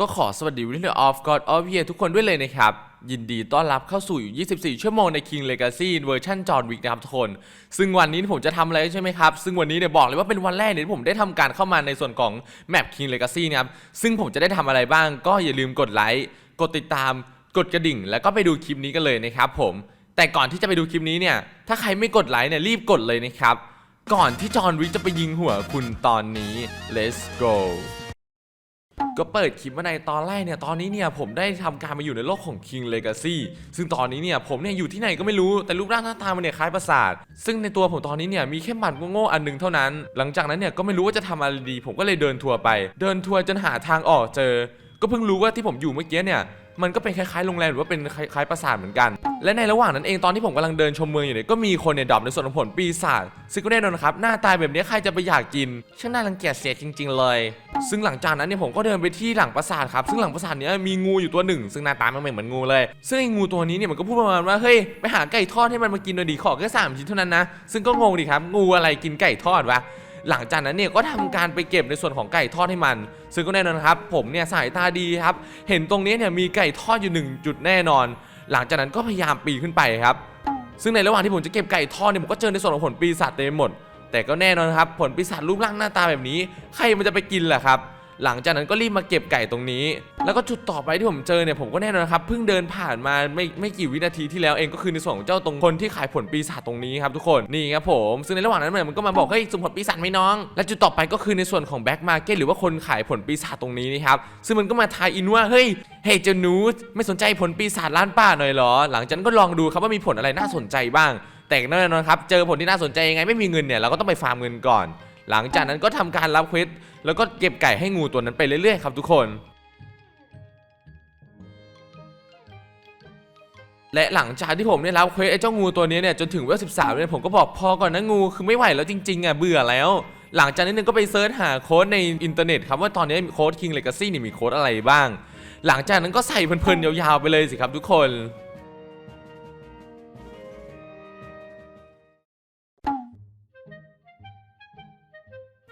ก็ขอสวัสดีวิลเลอร์ออฟกอดออฟเยทุกคนด้วยเลยนะครับ ยินดีต้อนรับเข้าสู่ 24 ชั่วโมงใน King Legacy เวอร์ชันจอห์นวิกนะครับทุกคน ซึ่งวันนี้ผมจะทำอะไรใช่ไหมครับ ซึ่งวันนี้เนี่ยบอกเลยว่าเป็นวันแรกเนี่ยที่ผมได้ทำการเข้ามาในส่วนของแมป King Legacy นะครับ ซึ่งผมจะได้ทำอะไรบ้าง ก็อย่าลืมกดไลค์ กดติดตาม กดกระดิ่ง แล้วก็ไปดูคลิปนี้กันเลยนะครับผม แต่ก่อนที่จะไปดูคลิปนี้เนี่ย ถ้าใครไม่กดไลค์เนี่ยรีบกดเลยนะครับ ก่อนที่จอห์นวิกจะไปยิงหัวคุณตอนนี้ let's go ก็เปิดคลิปมาในตอนแรกเนี่ยตอนนี้เนี่ยผมได้ทำการมาอยู่ในโลกของ King Legacy ซึ่งตอนนี้เนี่ยผมเนี่ยอยู่ที่ไหนก็ไม่รู้แต่รูปร่างหน้าตามันเนี่ยคล้ายปราสาท ซึ่งในตัวผมตอนนี้เนี่ยมีแค่หมัดโง่ๆอันหนึงเท่านั้น หลังจากนั้นเนี่ยก็ไม่รู้ว่าจะทำอะไรดี ผมก็เลยเดินทัวร์ไป เดินทัวร์จนหาทางออกเจอ ก็เพิ่งรู้ว่าที่ผมอยู่เมื่อกี้เนี่ยมันก็เป็นคล้ายๆโรงแรมหรือว่าเป็นคล้ายๆปราสาทเหมือนกัน และในระหว่างนั้นเองตอนที่ผมกำลังเดินชมเมืองอยู่เนี่ยก็มีคนเนี่ยดรอปในส่วนของผลปีศาจซึ่งก็แน่นอนครับหน้าตายแบบนี้ใครจะไปอยากกินช่างน่ารังเกียจเสียจริง ๆ เลย ซึ่งหลังจากนั้นเนี่ยผมก็เดินไปที่หลังปราสาทครับซึ่งหลังปราสาทเนี้ยมีงูอยู่ตัวหนึ่ง ซึ่งหน้าตามันเหมือนงูเลย ซึ่งไอ้งูตัวนี้เนี่ยมันก็พูดประมาณว่าเฮ้ยไปหาไก่ทอดให้มันมากินหน่อยดีขอแค่สามชิ้นเท่านั้นนะซึ่งก็งงดีครับงูอะไรกินไก่ทอดวะหลังจากนั้นเนี่ยก็ทำการไปเก็บในส่วนของไก่ทอดให้มัน ซึ่งก็แน่นอนครับ ผมเนี่ยสายตาดีครับ เห็นตรงนี้เนี่ยมีไก่ทอดอยู่หนึ่งจุดแน่นอน หลังจากนั้นก็พยายามปีนขึ้นไปครับซึ่งในระหว่างที่ผมจะเก็บไก่ทอดเนี่ยผมก็เจอในส่วนของผลปีศาจเต็มหมด แต่ก็แน่นอนครับผลปีศาจรูปร่างหน้าตาแบบนี้ ใครมันจะไปกินล่ะครับ หลังจากนั้นก็รีบมาเก็บไก่ตรงนี้ แล้วก็จุดต่อไปที่ผมเจอเนี่ยผมก็แน่นอนครับเพิ่งเดินผ่านมาไม่ไม่กี่วินาทีที่แล้วเองก็คือในส่วนของเจ้าตรงคนที่ขายผลปีศาจตรงนี้ครับทุกคนนี่ครับผมซึ่งในระหว่างนั้นเนี่ยมันก็มาบอกเฮ้ยสุ่มผลปีศาจไหมน้อง และจุดต่อไปก็คือในส่วนของแบ็กมาเก็ตหรือว่าคนขายผลปีศาจตรงนี้นี่ครับซึ่งมันก็มาทายอินว่าเฮ้ยเฮ้ยเจ้านูสไม่สนใจผลปีศาจล้านป้าหน่อยเหรอ หลังจากนั้นก็ลองดูครับว่ามีผลอะไรน่าสนใจบ้าง แต่แน่นอนครับเจอผลที่น่าสนใจยังไงไม่มีเงินเนี่ยเราก็ต้องไปฟาร์มเงินก่อน หลังจากนั้นก็ทำการรับเควสแล้วก็เก็บไก่ให้งูตัวนั้นไปเรื่อยๆครับทุกคนและหลังจากที่ผมได้รับเควสไอ้เจ้างูตัวนี้เนี่ยจนถึงเวลสิบสามเนี่ยผมก็บอกพอก่อนนะงูคือไม่ไหวแล้วจริงๆอะเบื่อแล้ว หลังจากนั้นเนี่ยก็ไปเซิร์ชหาโค้ดในอินเทอร์เน็ตครับว่าตอนนี้โค้ด King Legacy นี่มีโค้ดอะไรบ้าง หลังจากนั้นก็ใส่เพลินๆยาวๆไปเลยสิครับทุกคน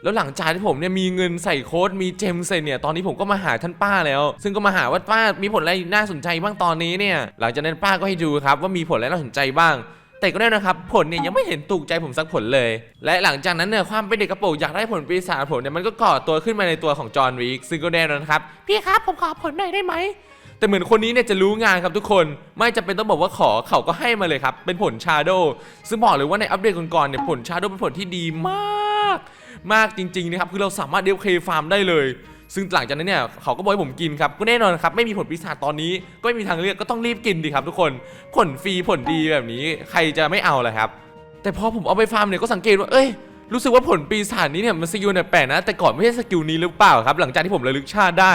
แล้วหลังจากที่ผมเนี่ยมีเงินใส่โค้ดมีเจมใส่เนี่ยตอนนี้ผมก็มาหาท่านป้าแล้ว ซึ่งก็มาหาว่าป้ามีผลอะไรน่าสนใจบ้างตอนนี้เนี่ยหลังจากนั้นป้าก็ให้ดูครับว่ามีผลอะไรน่าสนใจบ้างแต่ก็ได้นะครับผลเนี่ยยังไม่เห็นถูกใจผมสักผลเลย และหลังจากนั้นเนี่ยความเป็นเด็กกระโปรงอยากได้ผลปีศาจผมเนี่ยมันก็ก่อตัวขึ้นมาในตัวของจอห์นวิกซึ่งก็แน่นอนครับ พี่ครับผมขอผลหน่อยได้ไหมแต่เหมือนคนนี้เนี่ยจะรู้งานครับทุกคน ไม่จำเป็นต้องบอกว่าขอเขาก็ให้มาเลยครับ เป็นผลชาโดซึ่งบอกเลยว่าในอัปเดตก่อนๆเนี่ยผลชาโดเป็นผลที่ดีมาก มากจริงๆนะครับคือเราสามารถเดลเคฟาร์มได้เลย ซึ่งหลังจากนั้นเนี่ยเขาก็บอกให้ผมกินครับก็แน่นอนครับไม่มีผลปีศาจตอนนี้ก็ไม่มีทางเลือกก็ต้องรีบกินดีครับทุกคนผลฟรีผลดีแบบนี้ใครจะไม่เอาล่ะครับ แต่พอผมเอาไปฟาร์มเนี่ยก็สังเกตว่าเอ้ยรู้สึกว่าผลปีศาจนี้เนี่ยมันสกิลเนี่ยแปลกนะ แต่ก่อนไม่ใช่สกิลนี้หรือเปล่าครับ หลังจากที่ผมระลึกชาติได้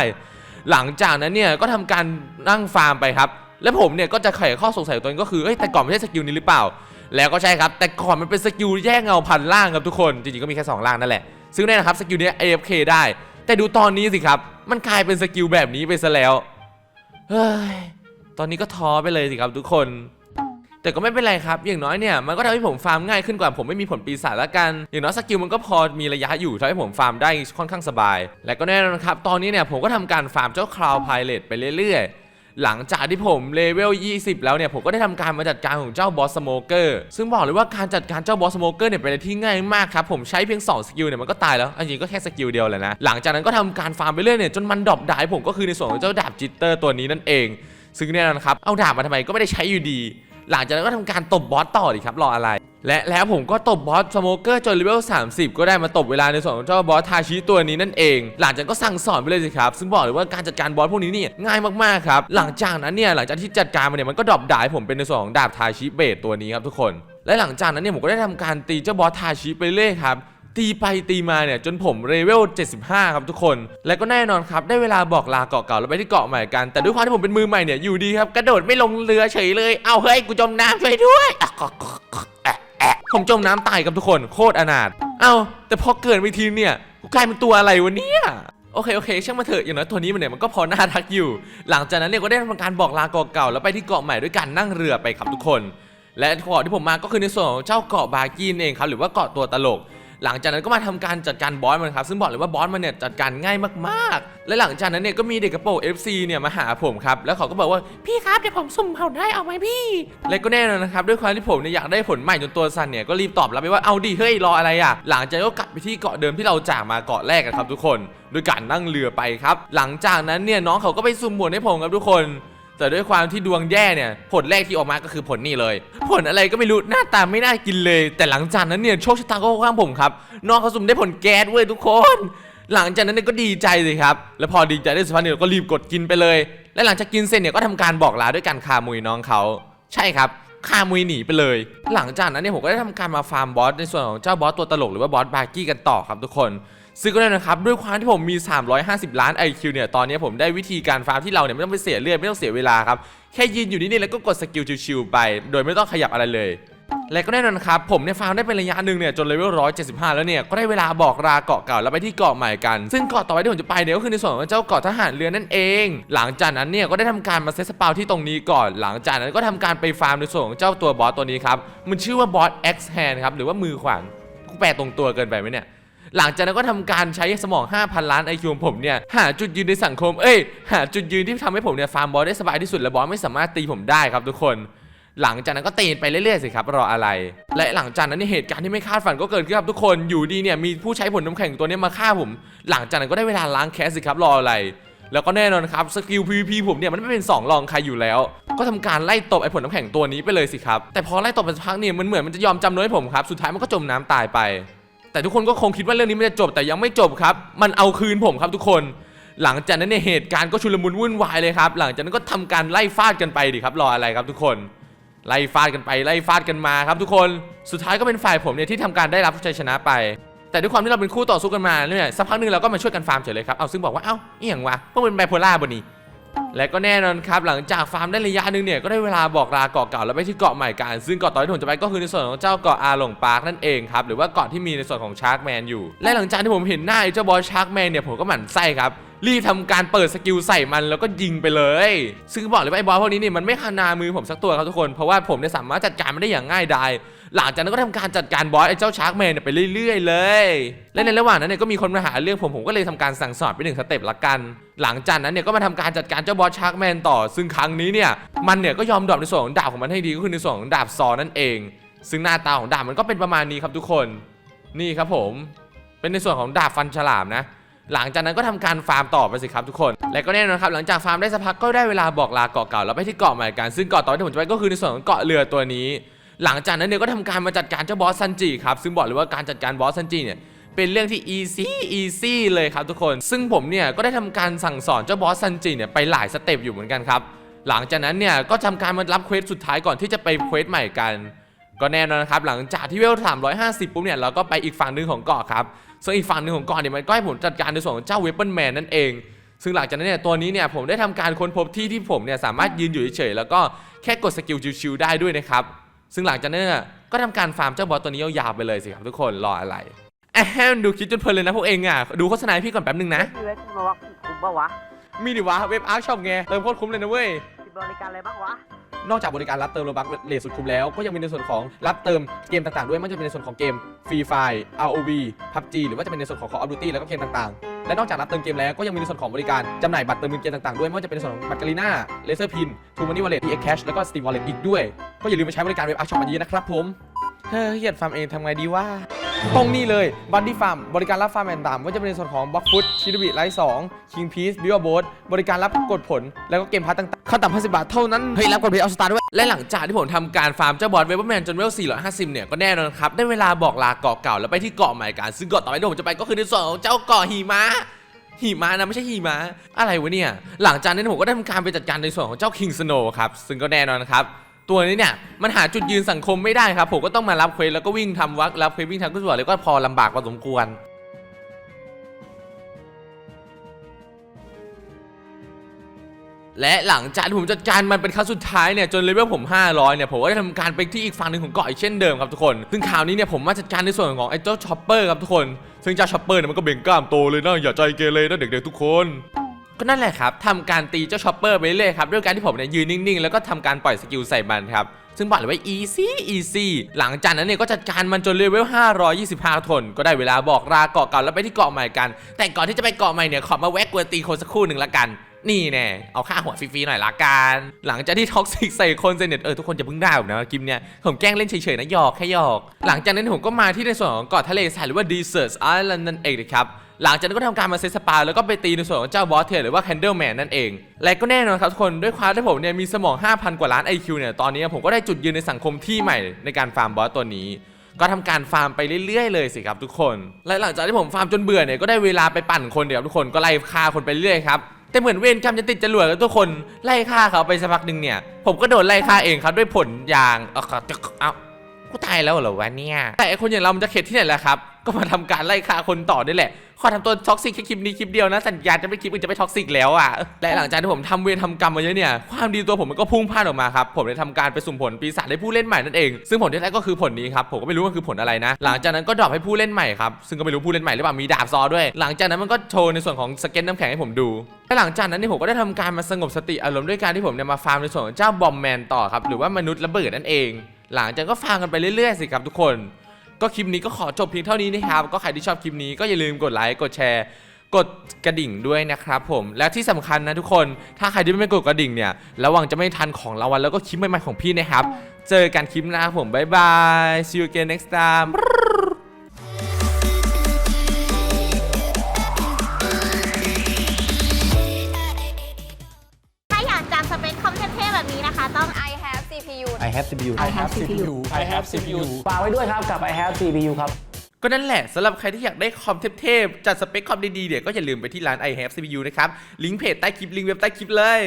หลังจากนั้นเนี่ยก็ทำการนั่งฟาร์มไปครับ และผมเนี่ยก็จะไขข้อสงสัยตัวเองก็คือเอ้ยแต่ก่อนไม่ใช่สกิลนี้หรือเปล่า แล้วก็ใช่ครับ แต่ก่อนมันเป็นสกิลแยกเงาพันล่างครับทุกคน จริงๆก็มีแค่สองล่างนั่นแหละ ซึ่งแน่นะครับสกิลนี้ AFK ได้ แต่ดูตอนนี้สิครับ มันกลายเป็นสกิลแบบนี้ไปซะแล้ว เฮ้ย ตอนนี้ก็ท้อไปเลยสิครับทุกคน แต่ก็ไม่เป็นไรครับ อย่างน้อยเนี่ย มันก็ทำให้ผมฟาร์มง่ายขึ้นกว่าผมไม่มีผลปีศาจละกัน อย่างน้อยสกิลมันก็พอมีระยะอยู่ทำให้ผมฟาร์มได้ค่อนข้างสบาย และก็แน่นอนครับ ตอนนี้เนี่ยผมก็ทำการฟาร์มเจ้าคราวไพเลตไปเรื่อยๆ หลังจากที่ผมเลเวล 20 แล้วเนี่ยผมก็ได้ทำการมาจัดการของเจ้าบอสสโมเกอร์ซึ่งบอกเลยว่าการจัดการเจ้าบอสสโมเกอร์เนี่ยเป็นอะไรที่ง่ายมากครับผมใช้เพียง 2 สกิลเนี่ยมันก็ตายแล้วอันจริงก็แค่สกิลเดียวแหละนะ หลังจากนั้นก็ทำการฟาร์มไปเรื่อยเนี่ยจนมันดรอปดาบผมก็คือในส่วนของเจ้าดาบจิตเตอร์ตัวนี้นั่นเอง ซึ่งแน่นอนครับเอาดาบมาทำไมก็ไม่ได้ใช้อยู่ดี หลังจากนั้นก็ทำการตบบอสต่อดีครับรออะไร และแล้วผมก็ตบบอสสโมเกอร์จนเลเวล 30 ก็ได้มาตบเวลาในส่วนของเจ้าบอสทาชิตัวนี้นั่นเอง หลังจากนั้นก็สั่งสอนไปเลยสิครับ ซึ่งบอกเลยว่าการจัดการบอสพวกนี้เนี่ยง่ายมากๆครับ หลังจากนั้นเนี่ยหลังจากที่จัดการมาเนี่ยมันก็ดรอปดาบให้ผมเป็นในส่วนของดาบทาชิเบสตัวนี้ครับทุกคน และหลังจากนั้นเนี่ยผมก็ได้ทำการตีเจ้าบอสทาชิไปเรื่อยครับตีไปตีมาเนี่ยจนผมเลเวล 75 ครับทุกคน และก็แน่นอนครับได้เวลาบอกลาเกาะเก่าแล้วไปที่เกาะใหม่กัน แต่ด้วยความที่ผมเป็นมือใหม่เนี่ยอยู่ดีครับกระโดดไม่ลงเรือเฉยเลย เอาเฮ้ยกูจมน้ำช่วยด้วย ผมจมน้ำตายกับทุกคนโคตรอนาถเอาแต่พอเกิดไปทีเนี่ยกูกลายเป็นตัวอะไรวะเนี่ยโอเคโอเคช่างมาเถอะอย่างน้อยตัวนี้มันเนี่ยมันก็พอน่าทักอยู่ หลังจากนั้นเนี่ยก็ได้ทำการบอกลาเกาะเก่าแล้วไปที่เกาะใหม่ด้วยการนั่งเรือไปครับทุกคน และเกาะที่ผมมาก็คือในส่วนของเจ้าเกาะบากีนเองครับหรือว่าเกาะตัวตลก หลังจากนั้นก็มาทำการจัดการบอสมันครับซึ่งบอกเลยว่าบอสมันเนี่ยจัดการง่ายมากๆ และหลังจากนั้นเนี่ยก็มีเด็กกระโปรง FC เนี่ยมาหาผมครับแล้วเขาก็บอกว่าพี่ครับเดี๋ยวผมสุ่มเผาได้เอาไหมพี่ และก็แน่นอนนะครับด้วยความที่ผมเนี่ยอยากได้ผลใหม่จนตัวสั่นเนี่ยก็รีบตอบรับไปว่าเอาดิเฮ้ยรออะไรอะหลังจากนั้นก็กลับไปที่เกาะเดิมที่เราจากมาเกาะแรกกันครับทุกคนโดยการนั่งเรือไปครับ หลังจากนั้นเนี่ยน้องเขาก็ไปสุ่มผลให้ผมครับทุกคน แต่ด้วยความที่ดวงแย่เนี่ยผลแรกที่ออกมาก็คือผลนี่เลย ผลอะไรก็ไม่รู้หน้าตาไม่น่ากินเลย แต่หลังจากนั้นเนี่ยโชคชะตาก็ข้าข้างผมครับน้องเขาสุ่มได้ผลแก๊สเว้ยทุกคน หลังจากนั้นเนี่ยก็ดีใจสิครับแล้วพอดีใจได้สักพักเนี่ยก็รีบกดกินไปเลย และหลังจากกินเสร็จเนี่ยก็ทำการบอกลาด้วยการคามุยน้องเขาใช่ครับคามุยหนีไปเลย หลังจากนั้นเนี่ยผมก็ได้ทำการมาฟาร์มบอสในส่วนของเจ้าบอสตัวตลกหรือว่าบอสบาร์กี้กันต่อครับทุกคน ซึ่งก็ได้นะครับด้วยความที่ผมมี 350 ล้าน IQ เนี่ยตอนนี้ผมได้วิธีการฟาร์มที่เราเนี่ยไม่ต้องไปเสียเลือดไม่ต้องเสียเวลาครับแค่ยืนอยู่นี่ๆแล้วก็กดสกิลชิวๆไป โดยไม่ต้องขยับอะไรเลยและก็แน่นอนครับ ผมเนี่ยฟาร์มได้เป็นระยะหนึ่งเนี่ยจนเลเวล 175 แล้วเนี่ย ก็ได้เวลาบอกลาเกาะเก่าแล้วไปที่เกาะใหม่กัน ซึ่งเกาะต่อไปที่ผมจะไปเนี่ยก็คือในส่วนของเจ้าเกาะทหารเรือนั่นเอง หลังจากนั้นเนี่ยก็ได้ทำการมาเซตสปาวที่ตรงนี้ก่อน หลังจากนั้นก็ทำการไปฟาร์มในส่วนของเจ้าตัวบอสตัวนี้ครับมันชื่อว่าบอส X Hand ครับหรือว่ามือขวานกูแปลตรงตัวเกินไปไหมเนี่ย หลังจากนั้นก็ทำการใช้สมอง 5,000 ล้านไอคิวของผมเนี่ยหาจุดยืนในสังคมเอ้ยหาจุดยืนที่ทำให้ผมเนี่ยฟาร์มบอสได้สบายที่สุดและบอสไม่สามารถตีผมได้ครับทุกคนหลังจากนั้นก็ตีไปเรื่อยๆสิครับรออะไร และหลังจากนั้นเนี่ยเหตุการณ์ที่ไม่คาดฝันก็เกิดขึ้นครับทุกคนอยู่ดีเนี่ยมีผู้ใช้ผลน้ำแข็งตัวนี้มาฆ่าผม หลังจากนั้นก็ได้เวลาล้างแค้นสิครับรออะไร แล้วก็แน่นอนครับสกิล PVP ผมเนี่ยมันไม่เป็นสองรองใครอยู่แล้ว ก็ทำการไล่ตบไอ้ผลน้ำแข็งตัวนี้ไปเลยสิครับแต่พอไล่ตบไปสักพักเนี่ยมันเหมือนมันจะยอมจำนวนให้ผมครับสุดท้ายมันก็จมน้ำตายไป แต่ทุกคนก็คงคิดว่าเรื่องนี้มันจะจบแต่ยังไม่จบครับ มันเอาคืนผมครับทุกคน หลังจากนั้นเนี่ยเหตุการณ์ก็ชุลมุนวุ่นวายเลยครับ หลังจากนั้นก็ทำการไล่ฟาดกันไปดิครับรออะไรครับทุกคน ไล่ฟาดกันไปไล่ฟาดกันมาครับ ทุกคน สุดท้ายก็เป็นฝ่ายผมเนี่ยที่ทำการได้รับชัยชนะไป แต่ด้วยความที่เราเป็นคู่ต่อสู้กันมาเนี่ยสักพักหนึ่งเราก็มาช่วยกันฟาร์มเฉยเลยครับ เอาซึ่งบอกว่าเอ้าเอียงวะพวกมันไบโพล่าบนี่ และก็แน่นอนครับหลังจากฟาร์มได้ระยะหนึ่งเนี่ยก็ได้เวลาบอกลาเกาะเก่าแล้วไปที่เกาะใหม่กัน ซึ่งเกาะต่อที่ผมจะไปก็คือในส่วนของเจ้าเกาะอาหลงปาร์คนั่นเองครับหรือว่าเกาะที่มีในส่วนของชาร์กแมนอยู่ และหลังจากที่ผมเห็นหน้าไอ้เจ้าบอสชาร์กแมนเนี่ยผมก็หมั่นไส้ครับรีบทำการเปิดสกิลใส่มันแล้วก็ยิงไปเลย ซึ่งบอกเลยว่าไอ้บอสพวกนี้เนี่ยมันไม่คานามือผมสักตัวครับทุกคนเพราะว่าผมเนี่ยสามารถจัดการมันได้อย่างง่ายดาย หลังจากนั้นก็ทำการจัดการบอสไอ้เจ้าชาร์กแมนไปเรื่อย ๆ เลย และในระหว่างนั้นเนี่ยก็มีคนมาหาเรื่องผมผมก็เลยทำการสั่งสอนไปหนึ่งสเต็ปละกัน หลังจากนั้นเนี่ยก็มาทำการจัดการเจ้าบอสชาร์กแมนต่อ ซึ่งครั้งนี้เนี่ยมันเนี่ยก็ยอมดรอปในส่วนของดาบของมันให้ดีก็คือในส่วนของดาบซอนั่นเอง ซึ่งหน้าตาของดาบมันก็เป็นประมาณนี้ครับทุกคนนี่ครับผม เป็นในส่วนของดาบฟันฉลามนะหลังจากนั้นก็ทำการฟาร์มต่อไปสิครับทุกคน และก็แน่นอนครับหลังจากฟาร์มได้สักพักก็ได้เวลาบอกลาเกาะเก่าแล้วไปที่เกาะใหม่กัน ซึ่งเกาะต่อที่ผมจะไปก็คือในส่วนของเกาะเรือตัวนี้ หลังจากนั้นเนี่ยก็ทำการมาจัดการเจ้าบอสซันจิครับซึ่งบอกเลยว่าการจัดการบอสซันจิเนี่ยเป็นเรื่องที่ easy easy เลยครับทุกคน ซึ่งผมเนี่ยก็ได้ทำการสั่งสอนเจ้าบอสซันจิเนี่ยไปหลายสเต็ปอยู่เหมือนกันครับหลังจากนั้นเนี่ยก็ทำการมารับเควสสุดท้ายก่อนที่จะไปเควสใหม่กัน ก็แน่นอนนะครับหลังจากที่เวล 350 ปุ๊บเนี่ยเราก็ไปอีกฝั่งหนึ่งของเกาะครับซึ่งอีกฝั่งหนึ่งของเกาะเนี่ยมันก็ให้ผมจัดการในส่วนของเจ้าเวเปิลแมนนั่นเองซึ่งหลังจากนั้นเนี่ยตัวนี้เนี่ยผมได้ทำการค้นพบที่ที่ผมเนี่ยสามารถยืนอยู่เฉยๆแล้วก็แค่กดสกิลชิวๆได้ด้วยนะครับ ซึ่งหลังจากนั้นเนี่ยก็ทำการฟาร์มเจ้าบอสตัวนี้ยาวๆไปเลยสิครับทุกคนรออะไรแอมดูคลิปจนเพลินเลยนะพวกเองอะดูโฆษณาให้พี่ก่อนแป๊บนึงนะมีเว็บมาวักคุ้มปะวะมีดิวะเว็บอาร์ช็อปไงเติมโคตรคุ้มเลยนะเว้ยมีบริการอะไรบ้างวะนอกจากบริการรับเติมโลบัคเลทสุดคุ้มแล้ว ก็ยังมีในส่วนของรับเติมเกมต่างๆด้วยไมันจะเป็นในส่วนของเกม Free Fire ROV PUBG หรือว่าจะเป็นในส่วนของ Call of Duty แล้วก็เกมต่างๆ และนอกจากรับเติมเกมแล้วก็ยังมีในส่วนของบริการจำหน่ายบัตรเติมเงินเกมต่างๆด้วยไม่ว่าจะเป็นในส่วนของบัตรกาลีน่าเลเซอร์พินทูมันนี่วอลเล็ต PX Cash แล้วก็สตีมวอลเล็ตอีกด้วย ก็อย่าลืมไปใช้บริการเว็บอาร์ช็อปมันเยอะนะครับผมเฮ้ยเฮียดฟาร์มเองทำไงดีว่า ตรงนี้เลยบันดี้ฟาร์มบริการรับฟาร์มแอนด์ตามก็จะเป็นในส่วนของบล็อกฟุตชิดบิไลท์สองคิงพีซบิวโบสบริการรับกดผล แล้วก็เกมพัทต่างๆขั้นต่ำพันสิบาทเท่านั้น เฮ้ย รับกดเพย์เอาสตาร์ด้วย และหลังจากที่ผมทำการฟาร์มเจ้าบอสเวเบอร์แมนจนเวล450 เนี่ย ก็แน่นอนครับ ได้เวลาบอกลาเกาะเก่าแล้วไปที่เกาะใหม่กัน ซึ่งเกาะต่อไปที่ผมจะไปก็คือในส่วนของเจ้าเกาะหิมะหิมะนะไม่ใช่หิมะอะไรวะเนี่ยหลังจากนั้นผมก็ได้ทำการไปจัดการในส่วนของเจ้าคิงสโนว์ครับซึ่งก็แน่นอนครับ ตัวนี้เนี่ยมันหาจุดยืนสังคมไม่ได้ครับ ผมก็ต้องมารับเควสแล้วก็วิ่งทำวักรับเควสวิ่งทำก็ส่วนเลยก็พอลำบากพอสมควรและหลังจากผมจัดการมันเป็นครั้งสุดท้ายเนี่ยจนเลเวลผม 500 เนี่ยผมก็ได้ทำการไปที่อีกฝั่งหนึ่งของเกาะอีกเช่นเดิมครับทุกคน ซึ่งคราวนี้เนี่ยผมมาจัดการในส่วนของไอ้เจ้าช็อปเปอร์ครับทุกคน ซึ่งเจ้าช็อปเปอร์เนี่ยมันก็เบ่งกล้ามโตเลยนะอย่าใจเกเรนะเด็กๆทุกคน ก็นั่นแหละครับทำการตีเจ้าชอปเปอร์ไปเรื่อยครับด้วยการที่ผมเนี่ยยืนนิ่งๆ แล้วก็ทำการปล่อยสกิลใส่มันครับซึ่งบอกเลยว่า easy easy หลังจากนั้นเนี่ยก็จัดการมันจนเลเวล 525 ทน ก็ได้เวลาบอกลาเกาะเก่าแล้วไปที่เกาะใหม่กัน แต่ก่อนที่จะไปเกาะใหม่เนี่ยขอมาแวะกวนตีคนสักครู่หนึ่งละกันนี่แน่เอาค่าหัวฟรีๆหน่อยละกัน หลังจากที่ท็อกซิกใส่คนเซเน็ตเออทุกคนจะพิ่งได้ผมนะคลิปเนี่ยผมแกล้งเล่นเฉยๆนะหยอกแค่หยอก หลังจากนั้นผมก็มาที่ในส่วนของเกาะทะเลทรายหรือว่า Desert Island นั่นเองนะครับ หลังจากนั้นก็ทำการมาเซตสปา แล้วก็ไปตีในส่วนของเจ้าบอสเทียหรือว่า Candleman นั่นเอง และก็แน่นอนครับทุกคนด้วยความที่ผมเนี่ยมีสมอง 5,000 กว่าล้าน IQ เนี่ยตอนนี้ผมก็ได้จุดยืนในสังคมที่ใหม่ในการฟาร์มบอสตัวนี้ก็ทำการฟาร์มไปเรื่อยๆเลยสิครับทุกคน และหลังจากที่ผมฟาร์มจนเบื่อเนี่ยก็ได้เวลาไปปั่นคนเดี๋ยวทุกคนก็ไล่ฆ่าคนไปเรื่อยครับ แต่เหมือนเวรกรรมจะติดจรวดแล้วทุกคนไล่ฆ่าเขาไปสักพักหนึ่งเนี่ย ผมก็โดนไล่ฆ่าเองครับด้วยผลยางออเอา กูตายแล้วเหรอวะเนี่ย แต่ไอคนอย่างเรามันจะเข็ดที่ไหนล่ะครับ ก็มาทำการไล่ฆ่าคนต่อนี่แหละ ขอทำตัวท็อกซิกแค่คลิปนี้คลิปเดียวนะ สัญญาจะไม่คลิปอื่นจะไม่ท็อกซิกแล้วอะ และหลังจากที่ผมทำเวรทำกรรมมาเยอะเนี่ย ความดีตัวผมมันก็พุ่งพลาดออกมาครับ ผมได้ทำการไปสุ่มผลปีศาจให้ผู้เล่นใหม่นั่นเอง ซึ่งผลที่ได้ก็คือผลนี้ครับ ผมก็ไม่รู้ว่าคือผลอะไรนะ หลังจากนั้นก็ดรอปให้ผู้เล่นใหม่ครับ ซึ่งก็ไม่รู้ผู้เล่นใหม่หรือเปล่า มีดาบซอด้วย หลังจากนั้นมันก็โชว์ในส่วนของสเก็ตน้ำแข็งให้ผมดูและหลังจากนั้นเนี่ยผมก็ได้ทำการมาสงบสติอารมณ์ด้วยการที่ผมเนี่ยมาฟาร์มในส่วนของเจ้าบอมแมนต่อครับหรือว่ามนุษย์ระเบิดนั่นเอง หลังจากก็ฟังกันไปเรื่อยๆสิครับทุกคน ก็คลิปนี้ก็ขอจบเพียงเท่านี้นะครับ ก็ใครที่ชอบคลิปนี้ก็อย่าลืมกดไลค์กดแชร์ กดกระดิ่งด้วยนะครับผมและที่สำคัญนะทุกคน ถ้าใครที่ไม่กดกระดิ่งเนี่ยระวังจะไม่ทันของรางวัลแล้วก็คลิปใหม่ๆของพี่นะครับ เจอกันคลิปหน้าผมบ๊ายบาย see you again next time have CPU I have CPU I have CPU ฝากไว้ด้วยครับกับ I have CPU ครับ ก็นั่นแหละสำหรับใครที่อยากได้คอมเทพๆ จัดสเปคคอมดีๆ เนี่ยก็อย่าลืมไปที่ร้าน i have CPU นะครับ ลิงก์เพจใต้คลิป ลิงก์เว็บใต้คลิปเลย